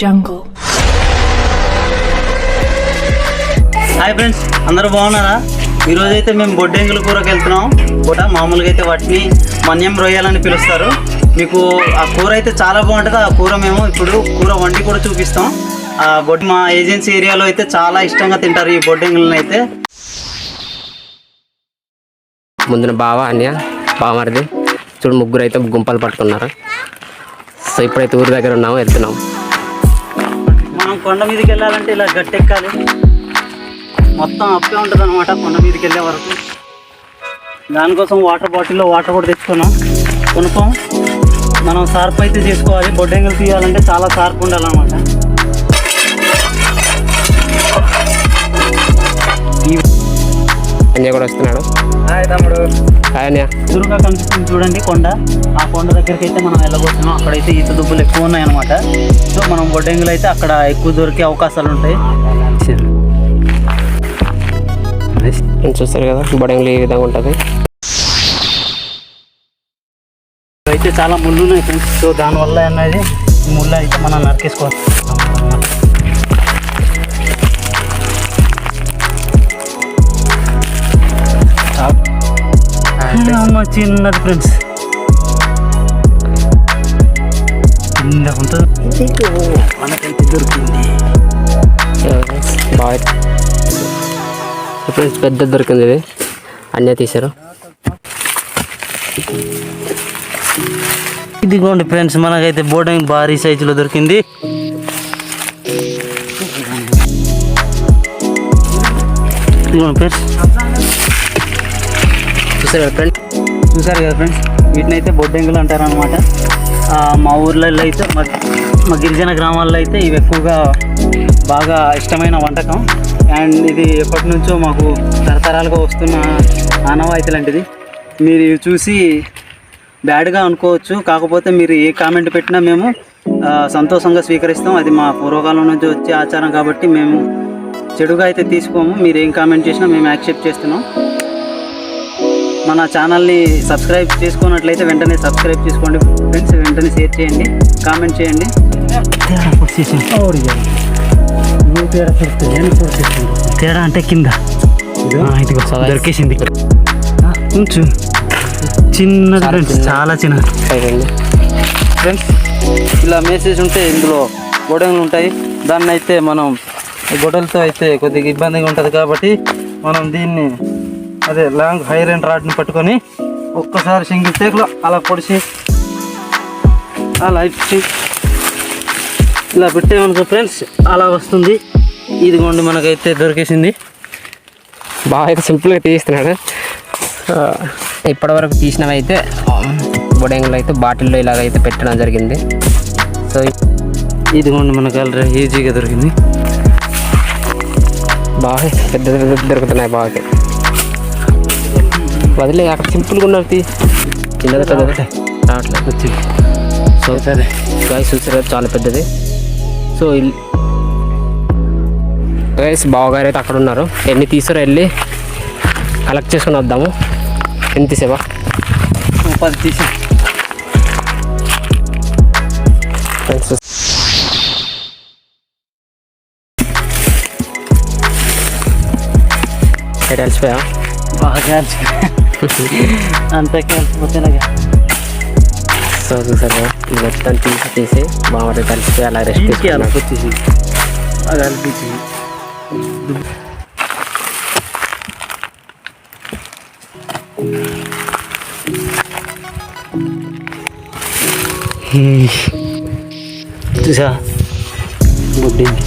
jungle. Hi friends అందరూ బాగున్నారా? ఈరోజు అయితే మేము బొడ్డెంగుల కూరకి వెళ్తున్నాం. కూడా మామూలుగా అయితే వాటిని మన్యం రొయ్యాలని పిలుస్తారు. మీకు ఆ కూర అయితే చాలా బాగుంటుంది. ఆ కూర మేము ఇప్పుడు కూర వండి కూడా చూపిస్తాం. ఆ బొడ్డి మా ఏజెన్సీ ఏరియాలో అయితే చాలా ఇష్టంగా తింటారు ఈ బొడ్డెంగులను అయితే. ముందున బావ అన్య బావమరిది. చూడు ముగ్గురు అయితే గుంపలు పట్టుకున్నారు. సో ఇప్పుడైతే ఊరి దగ్గర ఉన్నాము వెళ్తున్నాం మనం కొండ మీదకి వెళ్ళాలంటే ఇలా గట్టెక్కాలి. మొత్తం అప్పే ఉంటుంది అనమాట కొండ మీదకి వెళ్ళే వరకు. దానికోసం వాటర్ బాటిల్లో వాటర్ కూడా తెచ్చుకున్నాం. కొనుక్కోం. మనం సార్పు అయితే చేసుకోవాలి. బొడ్డెంగులు తీయాలంటే చాలా సార్పు ఉండాలన్నమాట. అంజయ్ కూడా వస్తున్నాడు. హాయ్ తమ్ముడు. హాయ్ కనిపిస్తుంది చూడండి కొండ. ఆ కొండ దగ్గరికి అయితే మనం వెళ్ళబోతున్నాం. అక్కడైతే ఈత దుబ్బులు ఎక్కువ ఉన్నాయి అనమాట సో మనం బొడ్డెంగులు అయితే అక్కడ ఎక్కువ దొరికే అవకాశాలు ఉంటాయి. చూస్తారు కదా బొడంగులు ఈ విధంగా ఉంటుంది. అయితే చాలా ముళ్ళు ఉన్నాయి ఫ్రెండ్స్. సో దానివల్ల అనేది ముళ్ళు అయితే మనం నరికేసుకోవచ్చు. అమ్మ చిన్నది ఫ్రెండ్స్. ఉంటుంది? మనకైతే దొరికింది? బాగా ఫ్రెండ్స్ పెద్ద దొరికింది ఇది. అన్య తీశారు. ఇదిగోండి ఫ్రెండ్స్ మనకైతే బోర్డింగ్ భారీ సైజులో దొరికింది. ఇదిగోండి ఫ్రెండ్స్. చూసారు కదా ఫ్రెండ్ చూసారు కదా ఫ్రెండ్స్ వీటిని అయితే బొడ్డెంగులు అంటారు అనమాట మా ఊర్లలో అయితే మా మా గిరిజన గ్రామాల్లో అయితే ఇవి ఎక్కువగా బాగా ఇష్టమైన వంటకం. అండ్ ఇది ఎప్పటి నుంచో మాకు తరతరాలుగా వస్తున్న ఆనవాయితీ లాంటిది. మీరు ఇవి చూసి బ్యాడ్గా అనుకోవచ్చు. కాకపోతే మీరు ఏ కామెంట్ పెట్టినా మేము సంతోషంగా స్వీకరిస్తాం. అది మా పూర్వకాలం నుంచి వచ్చే ఆచారం కాబట్టి మేము చెడుగా అయితే తీసుకోము. మీరు ఏం కామెంట్ చేసినా మేము యాక్సెప్ట్ చేస్తున్నాం. మన ఛానల్ని సబ్స్క్రైబ్ చేసుకున్నట్లయితే వెంటనే సబ్స్క్రైబ్ చేసుకోండి. ఫ్రెండ్స్ వెంటనే షేర్ చేయండి. కామెంట్ చేయండి. తేడా అంటే కింద. ఇదిగో దొరికేసింది ఉంచు. చిన్నది చాలా ఫ్రెండ్స్. చాలా చిన్నది అయిపోయింది ఫ్రెండ్స్ ఇలా మెసేజ్ ఉంటే ఇందులో గొడవలు ఉంటాయి. దాన్ని అయితే మనం ఈ గొడవలతో అయితే కొద్దిగా ఇబ్బందిగా ఉంటుంది కాబట్టి మనం దీన్ని అదే లాంగ్ హైర్ అండ్ రాడ్ని పట్టుకొని ఒక్కసారి సింగిల్ టేక్లో అలా పొడిచి అలా ఇచ్చి ఇలా పెట్టామనుకో ఫ్రెండ్స్ అలా వస్తుంది. ఇదిగోండి మనకైతే దొరికేసింది. బాగా అయితే సింపుల్గా తీస్తున్నాడు. ఇప్పటివరకు తీసినవి అయితే బొడంగులు అయితే బాటిల్లో ఇలాగైతే పెట్టడం జరిగింది. సో ఇదిగోండి మనకు ఆల్రెడీ ఈజీగా దొరికింది. బాగా పెద్ద పెద్ద దొరుకుతున్నాయి బాగా. వదిలే అక్కడ సింపుల్గా ఉన్నది తీ. చిన్నది పెద్దది రావట్లేదు వచ్చింది సో సరే. గాయస్ చూసారు? చాలా పెద్దది. సో గైస్ బావగారు అయితే అక్కడ ఉన్నారు. ఎన్ని తీసారో వెళ్ళి కలెక్ట్ చేసుకొని వద్దాము. ఎన్ని తీసేవా? పది తీసి. ఎటు బాగా అలసిపోయా. అంతా కలిసిపోతేలాగా సో చూసారు కదా, ఇది మొత్తం తీసి తీసి బాగా కలిసిపోయి అలా రెస్ట్ ఇంటికి తీసుకున్నాను అలకొచ్చేసి అది అనిపించి చూసా బొడ్డింది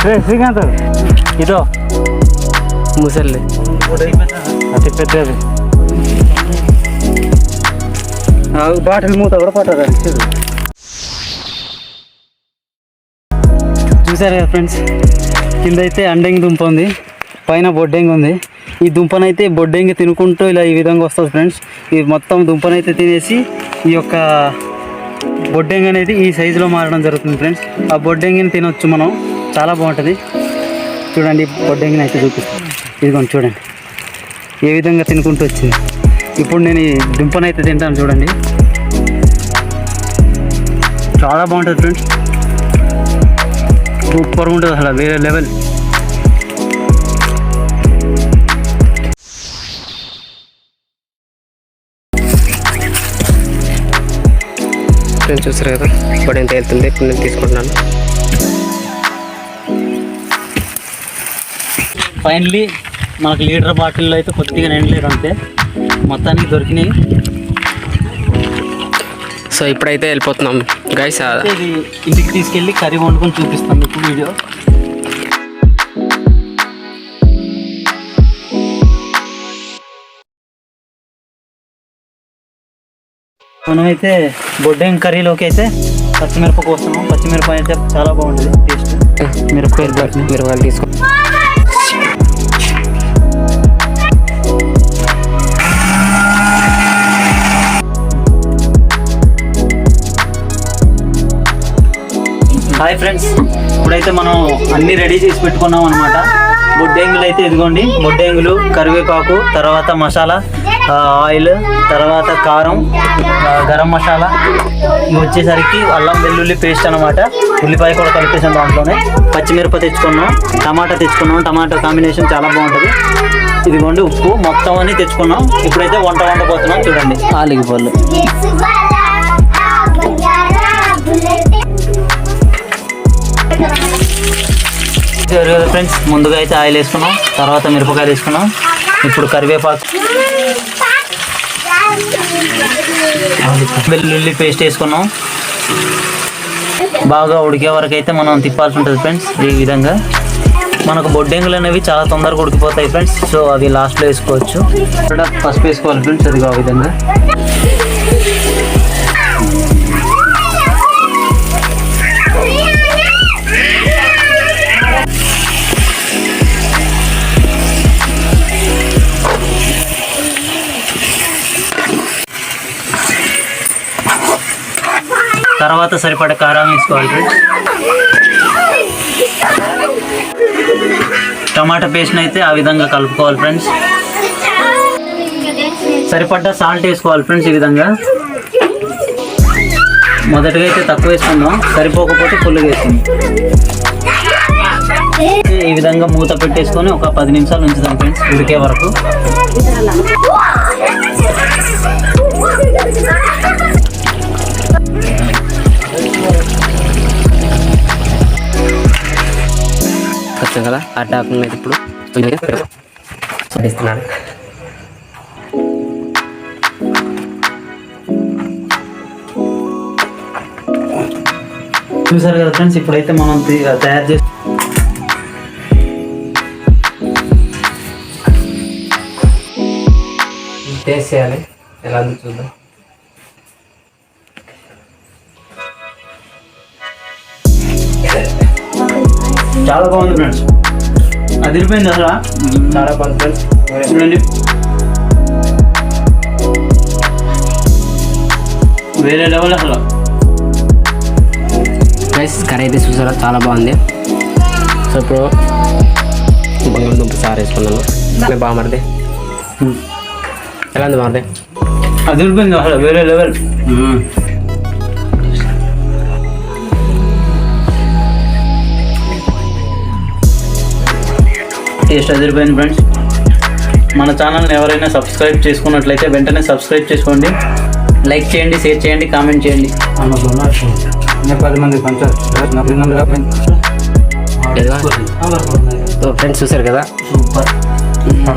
శ్రీకాంత్. ఇదో. ముసలి అతి పెద్దది. బాటిల్ మూత కూడా పట్టదు చూసారు కదా ఫ్రెండ్స్ కింద అయితే అండెంగ్ దుంప ఉంది పైన బొడ్డెంగ్ ఉంది. ఈ దుంపనైతే బొడ్డెంగి తినుకుంటూ ఇలా ఈ విధంగా వస్తుంది ఫ్రెండ్స్. ఈ మొత్తం దుంపనైతే తినేసి ఈ యొక్క బొడ్డెంగ్ అనేది ఈ సైజులో మారడం జరుగుతుంది ఫ్రెండ్స్. ఆ బొడ్డెంగిని తినొచ్చు మనం. చాలా బాగుంటుంది. చూడండి పొడ్డంగిని అయితే చూపిస్తాను ఇదిగోండి చూడండి. ఏ విధంగా తినుకుంటూ వచ్చింది. ఇప్పుడు నేను ఈ దుంపనైతే తింటాను చూడండి. చాలా బాగుంటుంది ఫ్రెండ్స్. సూపర్గా ఉంటుంది అసలు వేరే లెవెల్. ఫ్రెండ్స్ చూసారు కదా ఇప్పుడు ఎంత వెళ్తుంది ఇప్పుడు నేను తీసుకుంటున్నాను. ఫైనలీ మనకు లీటర్ బాటిల్లో అయితే కొద్దిగా నిండలేదు అంతే. మొత్తానికి దొరికినాయి. సో ఇప్పుడైతే వెళ్ళిపోతున్నాం. గైస్ ఇది ఇంటికి తీసుకెళ్ళి కర్రీ వండుకొని చూపిస్తాం మీకు వీడియో. మనమైతే బొడ్డెం కర్రీలోకి అయితే పచ్చిమిరప కోస్తున్నాం. పచ్చిమిరప అయితే చాలా బాగుంటుంది టేస్ట్. మిరపకాయలు బట్టి మీరు వాళ్ళు తీసుకో హాయ్ ఫ్రెండ్స్. ఇప్పుడైతే మనం అన్ని రెడీ చేసి పెట్టుకున్నాం అనమాట బొడ్డెంగులు అయితే ఇదిగోండి. బొడ్డెంగులు కరివేపాకు తర్వాత మసాలా ఆయిల్ తర్వాత కారం గరం మసాలా. ఇవి వచ్చేసరికి అల్లం వెల్లుల్లి పేస్ట్ అనమాట ఉల్లిపాయ కూడా కలిపేసాం దాంట్లోనే. పచ్చిమిరప తెచ్చుకున్నాం టమాటా తెచ్చుకున్నాం. టమాటా కాంబినేషన్ చాలా బాగుంటుంది. ఇదిగోండి ఉప్పు మొత్తం అన్ని తెచ్చుకున్నాం. ఇప్పుడైతే వంట వండబోతున్నాం. చూడండి. ఆలిగి పళ్ళు కదా ఫ్రెండ్స్ ముందుగా అయితే ఆయిల్ వేసుకున్నాం తర్వాత మిరపకాయలు వేసుకున్నాం ఇప్పుడు కరివేపాకు వెల్లుల్లి పేస్ట్ వేసుకున్నాం. బాగా ఉడికే వరకు అయితే మనం తిప్పాల్సి ఉంటుంది ఫ్రెండ్స్ ఈ విధంగా. మనకు బొడ్డెంగులు అనేవి చాలా తొందరగా ఉడికిపోతాయి ఫ్రెండ్స్ సో అవి లాస్ట్లో వేసుకోవచ్చు. పసుపు వేసుకోవాలి ఫ్రెండ్స్ అది ఆ విధంగా. తర్వాత సరిపడ కారం వేసుకోవాలి ఫ్రెండ్స్. టమాటా పేస్ట్ని అయితే ఆ విధంగా కలుపుకోవాలి ఫ్రెండ్స్. సరిపడ్డ సాల్ట్ వేసుకోవాలి ఫ్రెండ్స్ ఈ విధంగా. మొదటగా అయితే తక్కువ వేసుకుందాం. సరిపోకపోతే ఫుల్గా వేసుకుందాం. ఈ విధంగా మూత పెట్టేసుకొని ఒక పది నిమిషాలు ఉంచుదాం ఫ్రెండ్స్ ఉడికే వరకు. వచ్చాం కదా? అడ్డాకులను అయితే ఇప్పుడు చూపిస్తున్నాను చూసారు కదా ఫ్రెండ్స్ ఇప్పుడైతే మనం తయారు చేసి టేస్ట్ చేయాలి. ఎలా చూద్దాం. చాలా బాగుంది ఫ్రెండ్స్ అదిరిపోయింది అసలు? చాలా బాగుంది ఫ్రెండ్స్ చూడండి. వేరే లెవెల్ అసలు. గైస్ కర్రీ అయితే చూసారా? చాలా బాగుంది. సో ఇప్పుడు బంగాళదుంప సారు వేసుకున్నాను బాగా మరిది ఎలా ఉంది మరిది అదిరిపోయింది అసలు వేరే లెవెల్ టేస్ట్ అదిరిపోయింది ఫ్రెండ్స్ మన ఛానల్ని ఎవరైనా సబ్స్క్రైబ్ చేసుకున్నట్లయితే వెంటనే సబ్స్క్రైబ్ చేసుకోండి. లైక్ చేయండి షేర్ చేయండి కామెంట్ చేయండి. పది మంది ఫ్రెండ్స్ చూసారు కదా? సూపర్.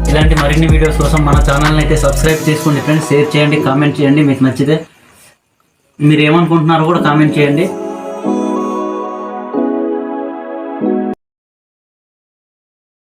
ఇలాంటి మరిన్ని వీడియోస్ కోసం మన ఛానల్ని అయితే సబ్స్క్రైబ్ చేసుకోండి ఫ్రెండ్స్ షేర్ చేయండి కామెంట్ చేయండి. మీకు నచ్చితే మీరు ఏమనుకుంటున్నారో కూడా కామెంట్ చేయండి.